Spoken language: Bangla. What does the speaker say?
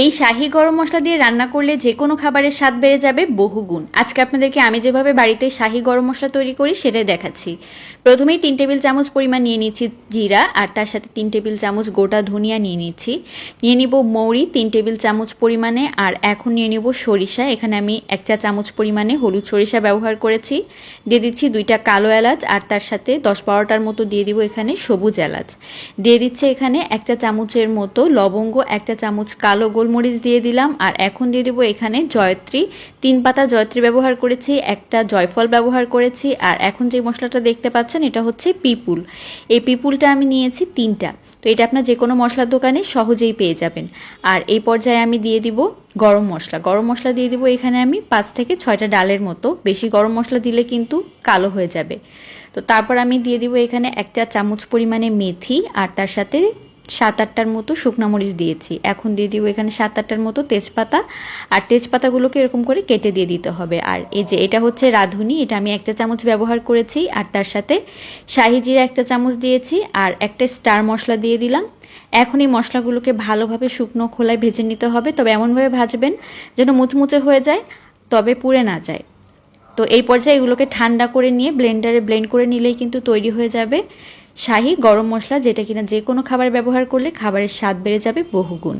এই শাহি গরম মশলা দিয়ে রান্না করলে যে কোনো খাবারের স্বাদ বেড়ে যাবে বহুগুণ আজকে আপনাদেরকে আমি যেভাবে বাড়িতে শাহি গরম মশলা তৈরি করি সেটাই দেখাচ্ছি। প্রথমেই তিন টেবিল চামচ পরিমাণ নিয়ে নিচ্ছি জিরা আর তার সাথে তিন টেবিল চামচ গোটা ধনিয়া নিয়ে নিচ্ছি নিয়ে নিব মৌরি, তিন টেবিল চামচ পরিমাণে আর এখন নিয়ে নিব সরিষা। এখানে আমি এক চা চামচ পরিমাণে হলুদ সরিষা ব্যবহার করেছি। দিয়ে দিচ্ছি দুইটা কালো এলাচ আর তার সাথে দশ বারোটার মতো দিয়ে দিব এখানে সবুজ এলাচ। দিয়ে দিচ্ছে এখানে এক চা চামচের মতো লবঙ্গ, এক চা চামচ কালো গোলমরিচ দিয়ে দিলাম, আর এখন দিয়ে দেবো এখানে জয়ত্রী। তিন পাতা জয়ত্রী ব্যবহার করেছি, একটা জয়ফল ব্যবহার করেছি, আর এখন যে মশলাটা দেখতে পাচ্ছেন এটা হচ্ছে পিপুল। এই পিপুলটা আমি নিয়েছি তিনটা। তো এটা আপনার যে কোনো মশলার দোকানে সহজেই পেয়ে যাবেন। আর এই পর্যায়ে আমি দিয়ে দিব গরম মশলা। গরম মশলা দিয়ে দিব এখানে আমি পাঁচ থেকে ছয়টা ডালের মতো। বেশি গরম মশলা দিলে কিন্তু কালো হয়ে যাবে। তো তারপর আমি দিয়ে দিব এখানে একটা চামচ পরিমাণে মেথি, আর তার সাথে সাত আটটার মতো শুকনো মরিচ দিয়েছি। এখন দিয়ে দিব এখানে সাত আটটার মতো তেজপাতা। আর তেজপাতাগুলোকে এরকম করে কেটে দিয়ে দিতে হবে। আর এই যে এটা হচ্ছে রাঁধুনি, এটা আমি একটা চামচ ব্যবহার করেছি। আর তার সাথে শাহি জিরা একটা চামচ দিয়েছি। আর একটা স্টার মশলা দিয়ে দিলাম। এখন এই মশলাগুলোকে ভালোভাবে শুকনো খোলায় ভেজে নিতে হবে। তবে এমনভাবে ভাজবেন যেন মুচমুচে হয়ে যায়, তবে পুড়ে না যায়। তো এই পর্যায়ে এগুলোকে ঠান্ডা করে নিয়ে ব্লেন্ডারে ব্লেন্ড করে নিলেই কিন্তু তৈরি হয়ে যাবে। শাহি গরম মশলা যেটা কিনা যে কোনো খাবার ব্যবহার করলে খাবারের স্বাদ বেড়ে যাবে বহুগুণ।